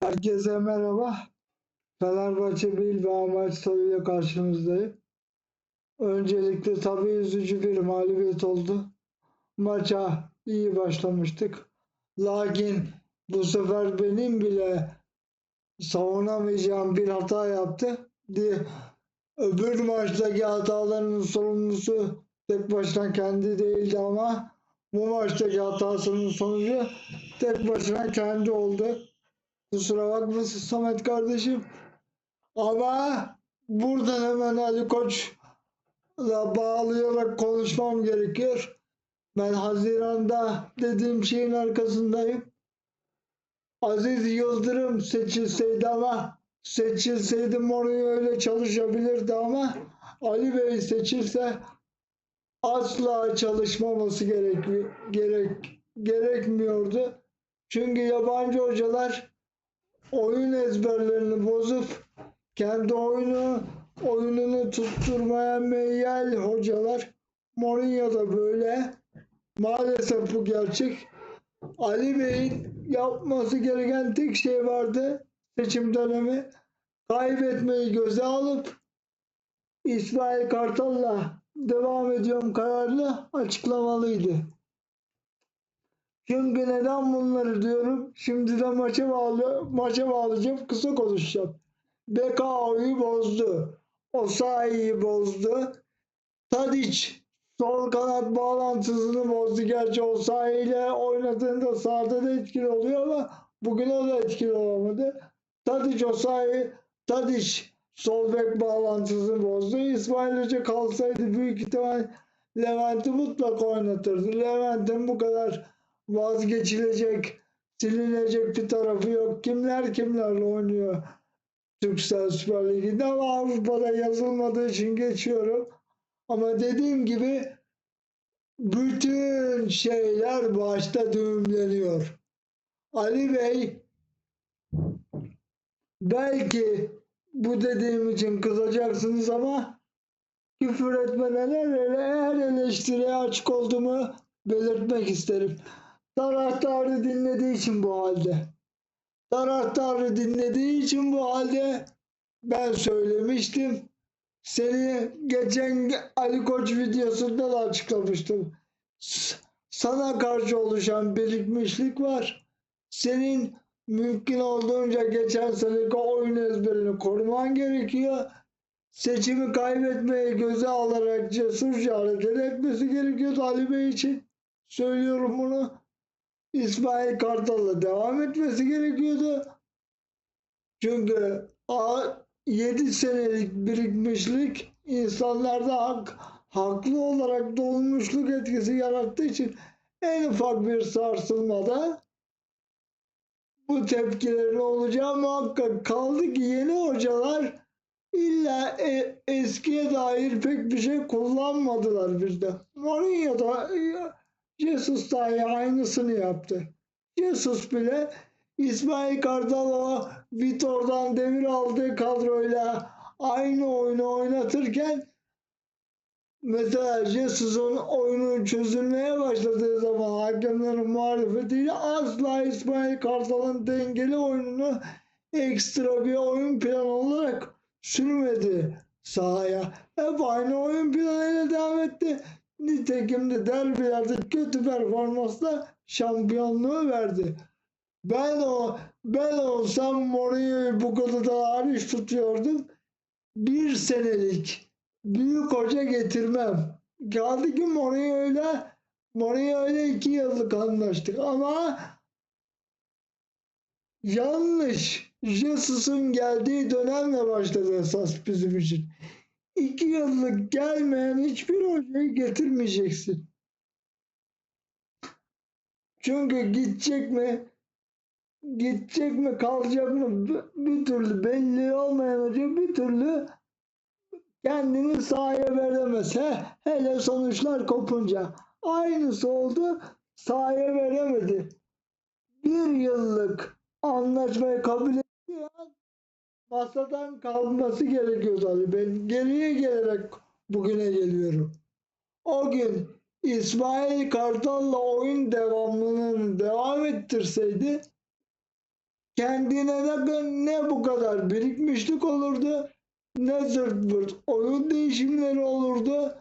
Herkese merhaba. Fenerbahçe Bilbao maçlarıyla karşınızdayım. Öncelikle tabii üzücü bir mağlubiyet oldu. Maça iyi başlamıştık. Lakin bu sefer benim bile savunamayacağım bir hata yaptı diye öbür maçtaki hatalarının sorumlusu tek başına kendi değildi ama bu maçtaki hatasının sonucu tek başına kendi oldu. Kusura bakmasın Samet kardeşim. Ama buradan hemen Ali Koç'la bağlayarak konuşmam gerekiyor. Ben Haziran'da dediğim şeyin arkasındayım. Aziz Yıldırım seçilseydi ama seçilseydi Mourinho öyle çalışabilirdi ama Ali Bey seçilse asla çalışmaması gerek, gerek, gerekmiyordu. Çünkü yabancı hocalar oyun ezberlerini bozup kendi oyunu oyununu tutturmaya meyyal hocalar. Mourinho da böyle. Maalesef bu gerçek. Ali Bey'in yapması gereken tek şey vardı seçim dönemi. Kaybetmeyi göze alıp İsmail Kartal'la devam ediyorum kararlı açıklamalıydı. Çünkü neden bunları diyorum? Şimdi de maça bağlı, maça bağlayacağım. Kısa konuşacağım. Bekao'yu bozdu. Osayi'yi bozdu. Tadic sol kanat bağlantısını bozdu. Gerçi Osayi ile oynadığında sahada da etkili oluyor ama bugün o da etkili olamadı. Tadic Osayi Tadic sol bek bağlantısını bozdu. İsmail Hoca kalsaydı büyük ihtimal Levent'i mutlak oynatırdı. Levent'in bu kadar vazgeçilecek, silinecek bir tarafı yok. Kimler kimlerle oynuyor Türksel Süper Ligi'nde ama Avrupa'da yazılmadığı için geçiyorum. Ama dediğim gibi bütün şeyler başta düğümleniyor. Ali Bey belki bu dediğim için kızacaksınız ama küfür etmeden her eleştiriye açık olduğumu belirtmek isterim. Taraftarı dinlediği için bu halde. Taraftarı dinlediği için bu halde ben söylemiştim. Seni geçen Ali Koç videosunda da açıklamıştım. Sana karşı oluşan birikmişlik var. Senin mümkün olduğunca geçen seneki oyun ezberini koruman gerekiyor. Seçimi kaybetmeyi göze alarak cesurca hareket etmesi gerekiyordu Ali Bey için. Söylüyorum bunu. İsmail Kartal'la devam etmesi gerekiyordu. Çünkü 7 senelik birikmişlik insanlarda hak, haklı olarak dolmuşluk etkisi yarattığı için en ufak bir sarsılmada bu tepkilerin olacağı muhakkak kaldı ki yeni hocalar illa e- eskiye dair pek bir şey kullanmadılar bizde. Mourinho da Jesus dahi aynısını yaptı. Jesus bile İsmail Kartal o Vitor'dan devir aldığı kadroyla aynı oyunu oynatırken mesela Jesus'un oyunun çözülmeye başladığı zaman hakemlerin muhalefetiyle asla İsmail Kartal'ın dengeli oyununu ekstra bir oyun planı olarak sürmedi sahaya. Hep aynı oyun planıyla devam etti. Nitekim de derbilerde kötü performansla şampiyonluğu verdi. Ben o ben olsam Mourinho'yu bu konuda hariç tutuyordum. Bir senelik büyük hoca getirmem. Kaldı ki Mourinho'yla Mourinho'yla iki yıllık anlaştık ama yanlış. Jesus'un geldiği dönemle başladı esas bizim için. İki yıllık gelmeyen hiçbir hocayı getirmeyeceksin. Çünkü gidecek mi? Gidecek mi kalacak mı? Bir, türlü belli olmayan hoca bir türlü kendini sahaya veremez. He, hele sonuçlar kopunca. Aynısı oldu. Sahaya veremedi. Bir yıllık anlaşmayı kabul ettiği an masadan kalması gerekiyordu Ali. Ben geriye gelerek bugüne geliyorum. O gün İsmail Kartal'la oyun devamlılığını devam ettirseydi kendine ne, ne bu kadar birikmişlik olurdu, ne zırt pırt oyun değişimleri olurdu,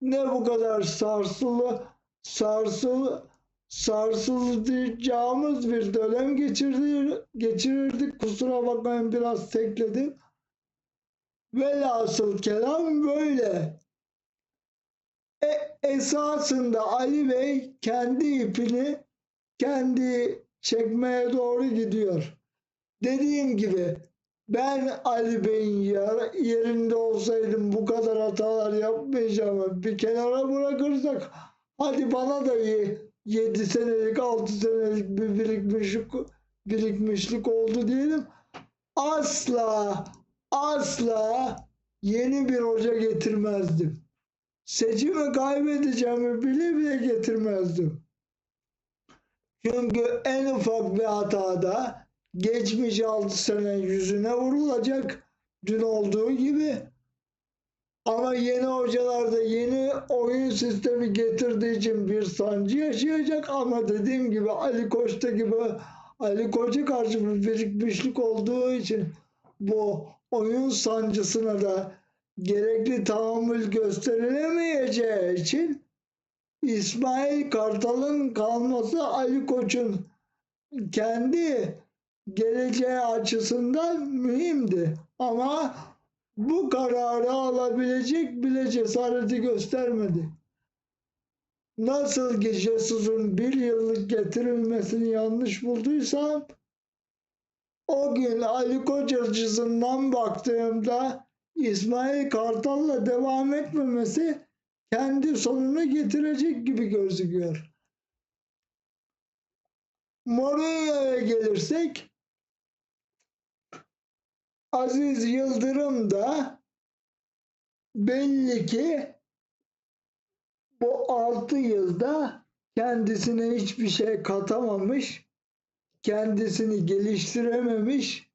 ne bu kadar sarsılı, sarsılı, sarsılacağımız bir dönem geçirdi, geçirirdik. Kusura bakmayın biraz tekledim. Velhasıl kelam böyle. E, esasında Ali Bey kendi ipini kendi çekmeye doğru gidiyor. Dediğim gibi ben Ali Bey'in yer- yerinde olsaydım bu kadar hatalar yapmayacağımı bir kenara bırakırsak hadi bana da 7 senelik 6 senelik bir birikmişlik, birikmişlik oldu diyelim. Asla asla yeni bir hoca getirmezdim. Seçimi kaybedeceğimi bile bile getirmezdim. Çünkü en ufak bir hatada geçmiş 6 sene yüzüne vurulacak dün olduğu gibi. Ama yeni hocalar da yeni oyun sistemi getirdiği için bir sancı yaşayacak ama dediğim gibi Ali Koç'ta gibi Ali Koç'a karşı bir birikmişlik olduğu için bu oyun sancısına da gerekli tahammül gösterilemeyeceği için İsmail Kartal'ın kalması Ali Koç'un kendi geleceği açısından mühimdi. Ama bu kararı alabilecek bile cesareti göstermedi. Nasıl ki Jesus'un bir yıllık getirilmesini yanlış bulduysam o gün Ali Koç açısından baktığımda İsmail Kartal'la devam etmemesi kendi sonunu getirecek gibi gözüküyor. Mourinho'ya gelirsek Aziz Yıldırım da belli ki bu 6 yılda kendisine hiçbir şey katamamış, kendisini geliştirememiş,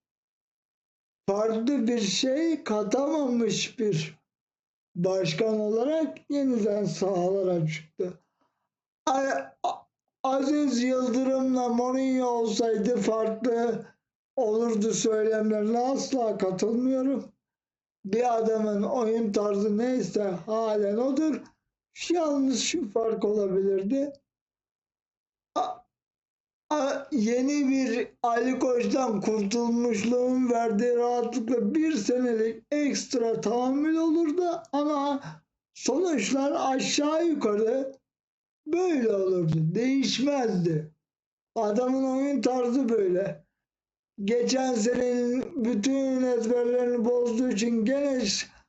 farklı bir şey katamamış bir başkan olarak yeniden sahalara çıktı. Aziz Yıldırım'la Mourinho olsaydı farklı olurdu söylemlerine asla katılmıyorum. Bir adamın oyun tarzı neyse halen odur. Yalnız şu fark olabilirdi. A- a- yeni bir Ali Koç'tan kurtulmuşluğun verdiği rahatlıkla bir senelik ekstra tahammül olurdu ama sonuçlar aşağı yukarı böyle olurdu. Değişmezdi. Adamın oyun tarzı böyle. Geçen senenin bütün ezberlerini bozduğu için gene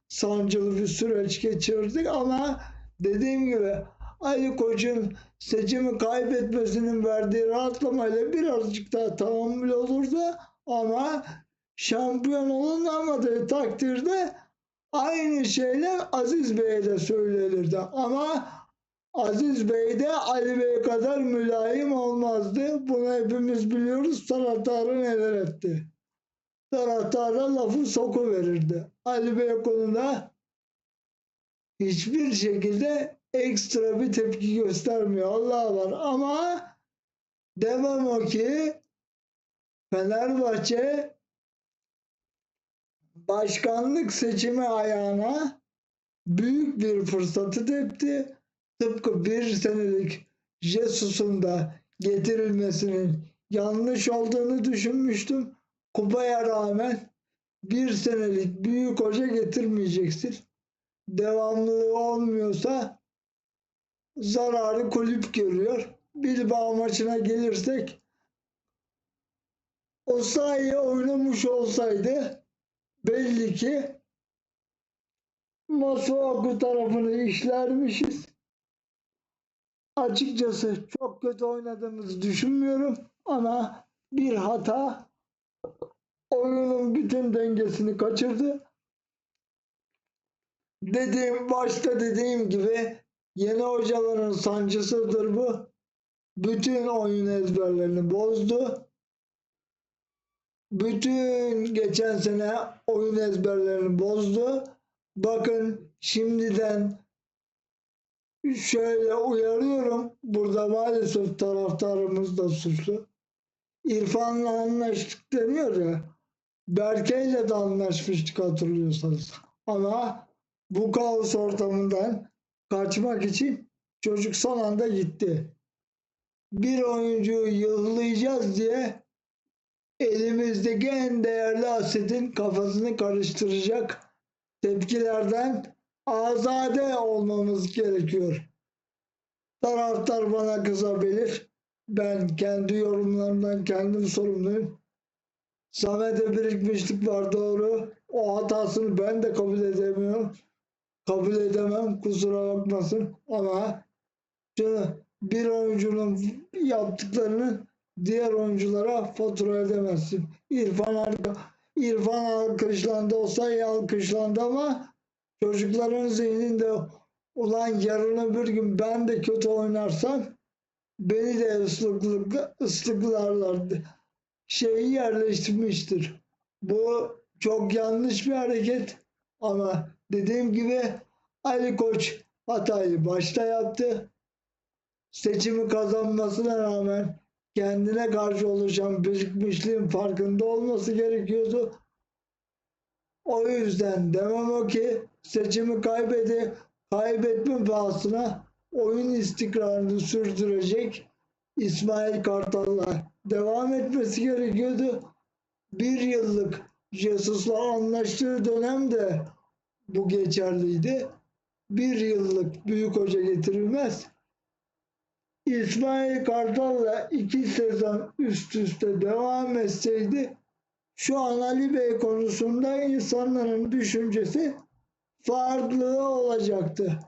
sancılı bir süreç geçirdik ama dediğim gibi Ali Koç'un seçimi kaybetmesinin verdiği rahatlamayla birazcık daha tahammül olurdu ama şampiyon olunamadığı takdirde aynı şeyler Aziz Bey'e de söylenirdi. Ama Aziz Bey de Ali Bey kadar mülayim olmazdı. Bunu hepimiz biliyoruz. Taraftarı neler etti. Taraftara lafı soku verirdi. Ali Bey konuda hiçbir şekilde ekstra bir tepki göstermiyor. Allah var ama demem o ki Fenerbahçe başkanlık seçimi ayağına büyük bir fırsatı tepti. Tıpkı bir senelik Jesus'un da getirilmesinin yanlış olduğunu düşünmüştüm. Kupaya rağmen bir senelik büyük hoca getirmeyeceksin. Devamlılığı olmuyorsa zararı kulüp görüyor. Bilbao maçına gelirsek o sahaya oynamış olsaydı belli ki Masuaku tarafını işlermişiz. Açıkçası çok kötü oynadığımızı düşünmüyorum ama bir hata oyunun bütün dengesini kaçırdı. Dediğim başta dediğim gibi yeni hocaların sancısıdır bu. Bütün oyun ezberlerini bozdu. Bütün geçen sene oyun ezberlerini bozdu. Bakın şimdiden şöyle uyarıyorum. Burada maalesef taraftarımız da suçlu. İrfan'la anlaştık deniyor ya. Berke'yle de anlaşmıştık hatırlıyorsanız. Ama bu kaos ortamından kaçmak için çocuk son anda gitti. Bir oyuncuyu yıllayacağız diye elimizdeki en değerli asetin kafasını karıştıracak tepkilerden azade olmamız gerekiyor. Taraftar bana kızabilir. Ben kendi yorumlarımdan kendim sorumluyum. Samet'e birikmişlik var doğru. O hatasını ben de kabul edemiyorum. Kabul edemem kusura bakmasın ama şunu bir oyuncunun yaptıklarını diğer oyunculara fatura edemezsin. İrfan, İrfan alkışlandı olsa iyi alkışlandı ama çocukların zihninde ulan yarın öbür gün ben de kötü oynarsam beni de ıslıklık, ıslıklarlar şeyi yerleştirmiştir. Bu çok yanlış bir hareket ama dediğim gibi Ali Koç hatayı başta yaptı. Seçimi kazanmasına rağmen kendine karşı oluşan birikmişliğin farkında olması gerekiyordu. O yüzden demem o ki seçimi kaybedi, kaybetme pahasına oyun istikrarını sürdürecek İsmail Kartal'la devam etmesi gerekiyordu. Bir yıllık Jesus'la anlaştığı dönemde bu geçerliydi. Bir yıllık büyük hoca getirilmez. İsmail Kartal'la iki sezon üst üste devam etseydi şu an Ali Bey konusunda insanların düşüncesi farklı olacaktı.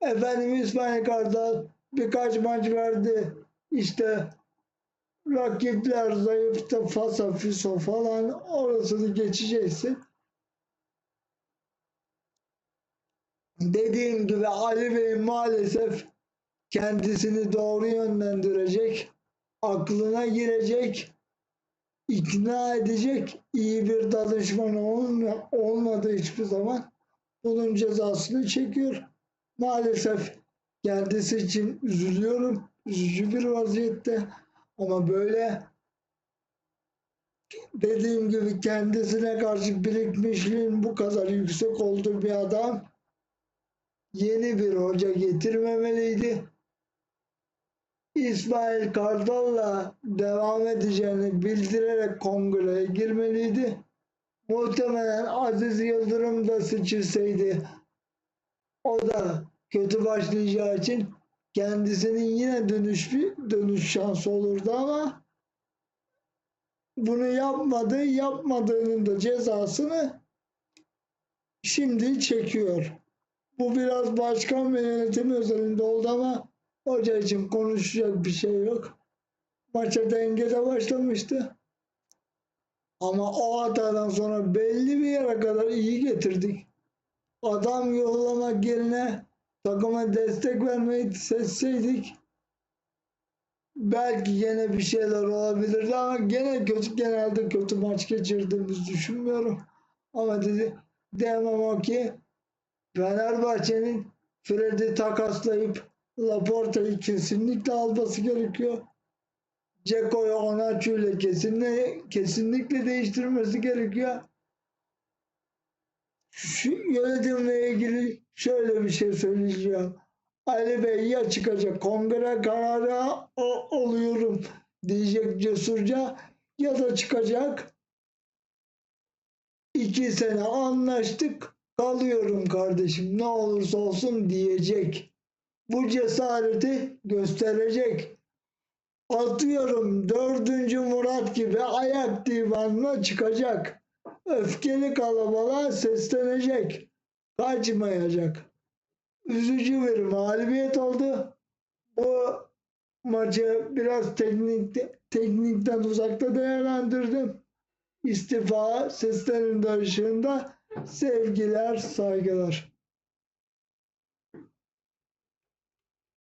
Efendim İsmail Kartal birkaç maç verdi. İşte rakipler zayıftı, fasa fiso falan orasını geçeceksin. Dediğim gibi Ali Bey maalesef kendisini doğru yönlendirecek, aklına girecek, ikna edecek iyi bir danışman olma- olmadı hiçbir zaman. Bunun cezasını çekiyor. Maalesef kendisi için üzülüyorum. Üzücü bir vaziyette. Ama böyle dediğim gibi kendisine karşı birikmişliğin bu kadar yüksek olduğu bir adam yeni bir hoca getirmemeliydi. İsmail Kartal'la devam edeceğini bildirerek kongreye girmeliydi. Muhtemelen Aziz Yıldırım da seçilseydi o da kötü başlayacağı için kendisinin yine dönüş dönüş şansı olurdu ama bunu yapmadı. Yapmadığının da cezasını şimdi çekiyor. Bu biraz başkan ve yönetim özelinde oldu ama hoca konuşacak bir şey yok. Maça dengede başlamıştı. Ama o hatadan sonra belli bir yere kadar iyi getirdik. Adam yollamak yerine takıma destek vermeyi seçseydik belki gene bir şeyler olabilirdi ama gene kötü genelde kötü maç geçirdiğimizi düşünmüyorum. Ama dedi demem o ki Fenerbahçe'nin Fred'i takaslayıp Laporta'yı kesinlikle alması gerekiyor. Ceko'yu Onaçu ile kesinlikle, kesinlikle değiştirmesi gerekiyor. Şu yönetimle ilgili şöyle bir şey söyleyeceğim. Ali Bey ya çıkacak kongre kararı oluyorum diyecek cesurca ya da çıkacak iki sene anlaştık kalıyorum kardeşim ne olursa olsun diyecek. Bu cesareti gösterecek. Atıyorum dördüncü Murat gibi ayak divanına çıkacak. Öfkeli kalabalığa seslenecek. Kaçmayacak. Üzücü bir mağlubiyet oldu. Bu maçı biraz teknik, teknikten uzakta değerlendirdim. İstifa seslerinde ışığında sevgiler, saygılar.